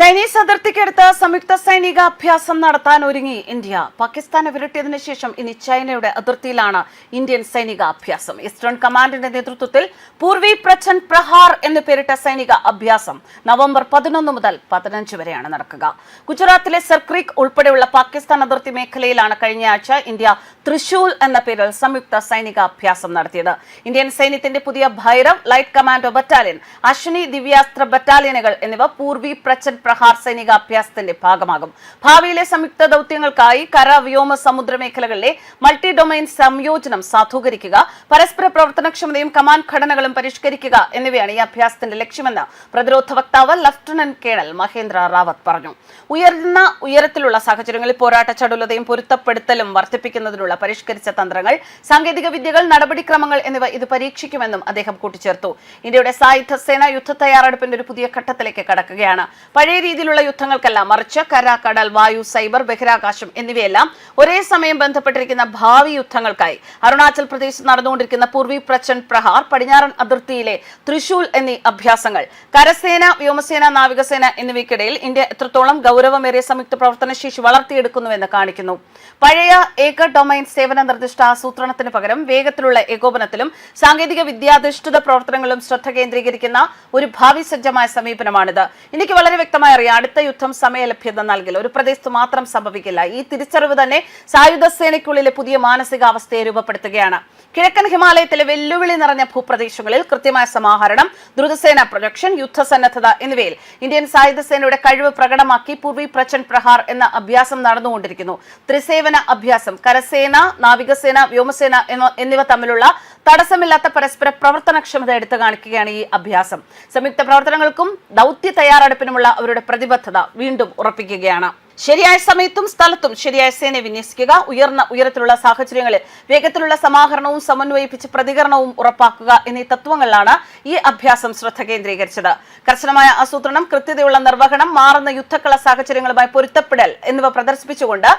Chinese അതിർത്തിക്കടുത്ത് സംയുക്ത സൈനിക അഭ്യാസം നടത്താൻ ഒരുങ്ങി ഇന്ത്യ. പാകിസ്ഥാനെ വിരട്ടിയതിനു ശേഷം ഇനി ചൈനയുടെ അതിർത്തിയിലാണ് ഇന്ത്യൻ സൈനിക അഭ്യാസം ഈസ്റ്റേൺ കമാൻഡിന്റെ നേതൃത്വത്തിൽ പൂർവി പ്രച്ഛൻ പ്രഹാർ എന്ന് പേരിട്ട സൈനിക അഭ്യാസം നവംബർ പതിനൊന്ന് മുതൽ പതിനഞ്ച് വരെയാണ് നടക്കുക. ഗുജറാത്തിലെ സർക്രീക്ക് ഉൾപ്പെടെയുള്ള പാകിസ്ഥാൻ അതിർത്തി മേഖലയിലാണ് കഴിഞ്ഞയാഴ്ച ഇന്ത്യ തൃശൂൽ എന്ന പേരിൽ സംയുക്ത സൈനിക അഭ്യാസം നടത്തിയത്. ഇന്ത്യൻ സൈന്യത്തിന്റെ പുതിയ Bhairav light commando battalion Ashwini Divyastra ബറ്റാലിയനുകൾ എന്നിവ പൂർവി പ്രച്ചൻ പ്രഹാർ സൈനിക അഭ്യാസത്തിന്റെ ഭാഗമാകും. ഭാവിയിലെ സംയുക്ത ദൌത്യങ്ങൾക്കായി കര വ്യോമ സമുദ്ര മേഖലകളിലെ മൾട്ടി ഡൊമൈൻ സംയോജനം സാധൂകരിക്കുക പരസ്പര പ്രവർത്തനക്ഷമതയും കമാൻഡ് ഘടനകളും പരിഷ്കരിക്കുക എന്നിവയാണ് ഈ അഭ്യാസത്തിന്റെ ലക്ഷ്യമെന്ന് പ്രതിരോധ വക്താവ് ലഫ്റ്റനന്റ് കേണൽ മഹേന്ദ്ര റാവത്ത് പറഞ്ഞു. ഉയർന്ന ഉയരത്തിലുള്ള സാഹചര്യങ്ങളിൽ പോരാട്ട ചടുലതയും പൊരുത്തപ്പെടുത്തലും വർദ്ധിപ്പിക്കുന്നതിനുള്ള പരിഷ്കരിച്ച തന്ത്രങ്ങൾ സാങ്കേതിക വിദ്യകൾ നടപടിക്രമങ്ങൾ എന്നിവ ഇത് പരീക്ഷിക്കുമെന്നും അദ്ദേഹം കൂട്ടിച്ചേർത്തു. ഇന്ത്യയുടെ സായുധ സേന യുദ്ധ തയ്യാറെടുപ്പിന്റെ ഒരു പുതിയ ഘട്ടത്തിലേക്ക് കടക്കുകയാണ്. പഴയ രീതിയിലുള്ള യുദ്ധങ്ങൾക്കല്ല മറിച്ച് കര കടൽ വായു സൈബർ ബഹിരാകാശം എന്നിവയെല്ലാം ഒരേ സമയം ബന്ധപ്പെട്ടിരിക്കുന്ന ഭാവി യുദ്ധങ്ങൾക്കായി. അരുണാചൽ പ്രദേശ് നടന്നുകൊണ്ടിരിക്കുന്ന പൂർവി പ്രചൻ പ്രഹാർ പടിഞ്ഞാറൻ അതിർത്തിയിലെ തൃശൂൽ എന്നീ അഭ്യാസങ്ങൾ കരസേന വ്യോമസേന നാവികസേന എന്നിവയ്ക്കിടയിൽ ഇന്ത്യ എത്രത്തോളം ഗൗരവമേറിയ സംയുക്ത പ്രവർത്തന ശേഷി വളർത്തിയെടുക്കുന്നുവെന്ന് കാണിക്കുന്നു. പഴയ ഏക ഡൊമൈൻ സേവന നിർദ്ദിഷ്ട ആസൂത്രണത്തിന് പകരം വേഗത്തിലുള്ള ഏകോപനത്തിലും സാങ്കേതിക വിദ്യാധിഷ്ഠിത പ്രവർത്തനങ്ങളിലും ശ്രദ്ധ കേന്ദ്രീകരിക്കുന്ന ഒരു ഭാവി സജ്ജമായ സമീപനമാണിത്. എനിക്ക് വളരെ വ്യക്തമായി അറിയാം അടുത്ത യുദ്ധം സമയലഭ്യത നൽകില്ല. ഒരു പ്രദേശത്ത് മാത്രം സംഭവിക്കില്ല. ഈ തിരിച്ചറിവ് തന്നെ സായുധ സേനയ്ക്കുള്ളിലെ പുതിയ മാനസികാവസ്ഥയെ രൂപപ്പെടുത്തുകയാണ്. കിഴക്കൻ ഹിമാലയത്തിലെ വെല്ലുവിളി നിറഞ്ഞ ഭൂപ്രദേശങ്ങളിൽ കൃത്യമായ സമാഹരണം ദ്രുതസേന പ്രൊജക്ഷൻ യുദ്ധസന്നദ്ധത എന്നിവയിൽ ഇന്ത്യൻ സായുധ സേനയുടെ കഴിവ് പ്രകടമാക്കി പൂർവി പ്രചൻ പ്രഹാർ എന്ന അഭ്യാസം നടന്നുകൊണ്ടിരിക്കുന്നു. ത്രിസേവന അഭ്യാസം കരസേന നാവികസേന വ്യോമസേന എന്ന- എന്നിവ തമ്മിലുള്ള തടസ്സമില്ലാത്ത പരസ്പര പ്രവർത്തനക്ഷമത എടുത്തു കാണിക്കുകയാണ് ഈ അഭ്യാസം. സംയുക്ത പ്രവർത്തനങ്ങൾക്കും ദൗത്യ തയ്യാറെടുപ്പിനുമുള്ള അവരുടെ പ്രതിബദ്ധത വീണ്ടും ഉറപ്പിക്കുകയാണ്. ശരിയായ സമയത്തും സ്ഥലത്തും ശരിയായ സേനയെ വിന്യസിക്കുക ഉയർന്ന ഉയരത്തിലുള്ള സാഹചര്യങ്ങളിൽ വേഗത്തിലുള്ള സമാഹരണവും സമന്വയിപ്പിച്ച് പ്രതികരണവും ഉറപ്പാക്കുക എന്നീ തത്വങ്ങളിലാണ് ഈ അഭ്യാസം ശ്രദ്ധ കേന്ദ്രീകരിച്ചത്. കർശനമായ ആസൂത്രണം കൃത്യതയുള്ള നിർവഹണം മാറുന്ന യുദ്ധക്കള സാഹചര്യങ്ങളുമായി പൊരുത്തപ്പെടൽ എന്നിവ പ്രദർശിപ്പിച്ചുകൊണ്ട്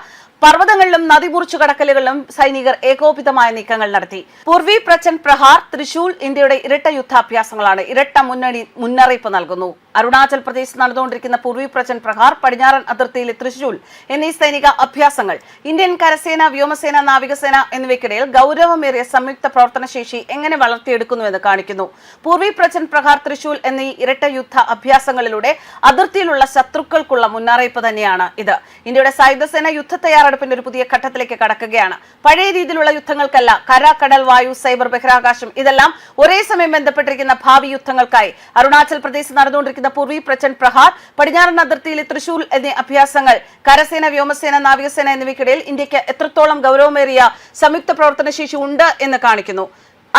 പർവതങ്ങളിലും നദിമുറിച്ചു കടക്കലുകളിലും സൈനികർ ഏകോപിതമായ നീക്കങ്ങൾ നടത്തി. പൂർവി പ്രചൻ പ്രഹാർ തൃശൂൽ ഇന്ത്യയുടെ ഇരട്ട യുദ്ധാഭ്യാസങ്ങളാണ് ഇരട്ട മുന്നണി മുന്നറിയിപ്പ് നൽകുന്നു. അരുണാചൽ പ്രദേശ് നടന്നുകൊണ്ടിരിക്കുന്ന പൂർവി പ്രചൻ പ്രഹാർ പടിഞ്ഞാറൻ അതിർത്തിയിലെ തൃശൂൽ എന്നീ സൈനിക അഭ്യാസങ്ങൾ ഇന്ത്യൻ കരസേന വ്യോമസേന നാവികസേന എന്നിവയ്ക്കിടയിൽ ഗൗരവമേറിയ സംയുക്ത പ്രവർത്തന ശേഷി എങ്ങനെ വളർത്തിയെടുക്കുന്നുവെന്ന് കാണിക്കുന്നു. പൂർവി പ്രചൻ പ്രഹാർ തൃശൂൽ എന്നീ ഇരട്ട യുദ്ധ അഭ്യാസങ്ങളിലൂടെ അതിർത്തിയിലുള്ള ശത്രുക്കൾക്കുള്ള മുന്നറിയിപ്പ് തന്നെയാണ് ഇത്. ഇന്ത്യയുടെ സായുധസേന യുദ്ധ തയ്യാറെടുപ്പിന്റെ ഒരു പുതിയ ഘട്ടത്തിലേക്ക് കടക്കുകയാണ്. പഴയ രീതിയിലുള്ള യുദ്ധങ്ങൾക്കല്ല കര കടൽ വായു സൈബർ ബഹിരാകാശം ഇതെല്ലാം ഒരേ സമയം ബന്ധപ്പെട്ടിരിക്കുന്ന ഭാവി യുദ്ധങ്ങൾക്കായി. അരുണാചൽ പ്രദേശ് നടന്നുകൊണ്ടിരിക്കുന്ന പൂർവി പ്രചണ്ഡ് പ്രഹാർ പടിഞ്ഞാറൻ അതിർത്തിയിലെ തൃശൂർ എന്നീ അഭ്യാസങ്ങൾ കരസേന വ്യോമസേന നാവികസേന എന്നിവയ്ക്കിടയിൽ ഇന്ത്യയ്ക്ക് എത്രത്തോളം ഗൗരവമേറിയ സംയുക്ത പ്രവർത്തന ശേഷി ഉണ്ട് എന്ന് കാണിക്കുന്നു.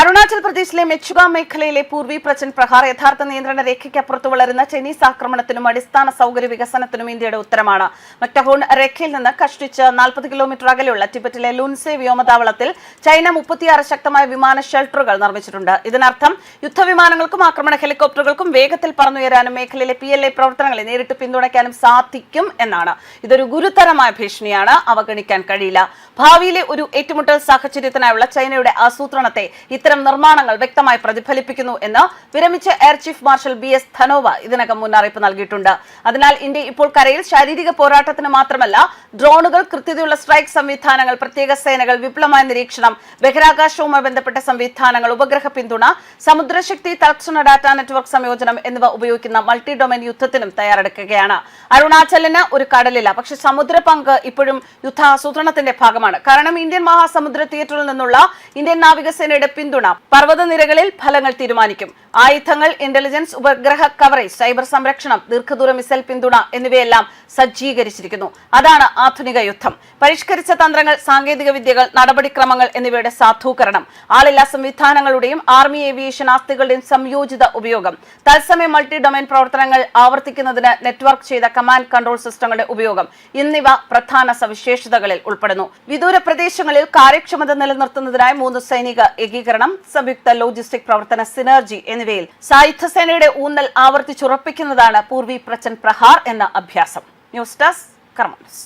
അരുണാചൽ പ്രദേശിലെ മെച്ചുക മേഖലയിലെ പൂർവി പ്രചൻ പ്രഹാർ യഥാർത്ഥ നിയന്ത്രണ രേഖയ്ക്കപ്പുറത്ത് വളരുന്ന ചൈനീസ് ആക്രമണത്തിനും അടിസ്ഥാന സൗകര്യ വികസനത്തിനും ഇന്ത്യയുടെ ഉത്തരമാണ്. മക്ടഹോൺ രേഖയിൽ നിന്ന് കഷ്ടിച്ച് നാൽപ്പത് കിലോമീറ്റർ അകലെയുള്ള ടിബറ്റിലെ ലുൻസെ വ്യോമതാവളത്തിൽ ചൈന മുപ്പത്തിയാറ് ശക്തമായ വിമാന ഷെൽട്ടറുകൾ നിർമ്മിച്ചിട്ടുണ്ട്. ഇതിനർത്ഥം യുദ്ധവിമാനങ്ങൾക്കും ആക്രമണ ഹെലികോപ്റ്ററുകൾക്കും വേഗത്തിൽ പറന്നുയരാനും മേഖലയിലെ പി പ്രവർത്തനങ്ങളെ നേരിട്ട് പിന്തുണയ്ക്കാനും സാധിക്കും എന്നാണ്. ഇതൊരു ഗുരുതരമായ ഭീഷണിയാണ്. അവഗണിക്കാൻ കഴിയില്ല. ഭാവിയിലെ ഒരു ഏറ്റുമുട്ടൽ സാഹചര്യത്തിനായുള്ള ചൈനയുടെ ആസൂത്രണത്തെ ഇത്തരം നിർമ്മാണങ്ങൾ വ്യക്തമായി പ്രതിഫലിപ്പിക്കുന്നു എന്ന് വിരമിച്ച air chief marshal B S Dhanoa ഇതിനകം മുന്നറിയിപ്പ് നൽകിയിട്ടുണ്ട്. അതിനാൽ ഇന്ത്യ ഇപ്പോൾ കരയിൽ ശാരീരിക പോരാട്ടത്തിന് മാത്രമല്ല ഡ്രോണുകൾ കൃത്യതയുള്ള സ്ട്രൈക്ക് സംവിധാനങ്ങൾ പ്രത്യേക സേനകൾ വിപുലമായ നിരീക്ഷണം ബഹിരാകാശവുമായി ബന്ധപ്പെട്ട സംവിധാനങ്ങൾ ഉപഗ്രഹ പിന്തുണ സമുദ്രശക്തി തൽക്ഷണ ഡാറ്റ നെറ്റ്വർക്ക് സംയോജനം എന്നിവ ഉപയോഗിക്കുന്ന മൾട്ടി ഡൊമൈൻ യുദ്ധത്തിനും തയ്യാറെടുക്കുകയാണ്. അരുണാചലിന് ഒരു കടലില്ല പക്ഷേ സമുദ്ര പങ്ക് ഇപ്പോഴും യുദ്ധാസൂത്രണത്തിന്റെ ഭാഗമാണ്. കാരണം ഇന്ത്യൻ മഹാസമുദ്ര തിയേറ്ററിൽ നിന്നുള്ള ഇന്ത്യൻ നാവികസേനയുടെ പിന്തുണ പർവതനിരകളിൽ ഫലങ്ങൾ തീരുമാനിക്കും. ആയുധങ്ങൾ ഇന്റലിജൻസ് ഉപഗ്രഹ കവറേജ് സൈബർ സംരക്ഷണം ദീർഘദൂര മിസൈൽ പിന്തുണ എന്നിവയെല്ലാം സജ്ജീകരിച്ചിരിക്കുന്നു. അതാണ് ആധുനിക യുദ്ധം. പരിഷ്കരിച്ച തന്ത്രങ്ങൾ സാങ്കേതിക വിദ്യകൾ നടപടിക്രമങ്ങൾ എന്നിവയുടെ സാധൂകരണം. ആളില്ലാ സംവിധാനങ്ങളുടെയും ആർമി ഏവിയേഷൻ ആസ്തികളുടെയും സംയോജിത ഉപയോഗം. തത്സമയ മൾട്ടി ഡൊമൈൻ പ്രവർത്തനങ്ങൾ ആവർത്തിക്കുന്നതിന് നെറ്റ്വർക്ക് ചെയ്ത കമാൻഡ് കൺട്രോൾ സിസ്റ്റങ്ങളുടെ ഉപയോഗം എന്നിവ പ്രധാന സവിശേഷതകളിൽ ഉൾപ്പെടുന്നു. വിദൂര പ്രദേശങ്ങളിൽ കാര്യക്ഷമത നിലനിർത്തുന്നതിനായി മൂന്ന് സൈനിക ഏകീകരണം സംയുക്ത ലോജിസ്റ്റിക് പ്രവർത്തന സിനർജി എന്നിവയിൽ സായുധ സേനയുടെ ഊന്നൽ ആവർത്തിച്ചുറപ്പിക്കുന്നതാണ് പൂർവി പ്രച്ചൻ പ്രഹാർ എന്ന അഭ്യാസം. News desk Karma news.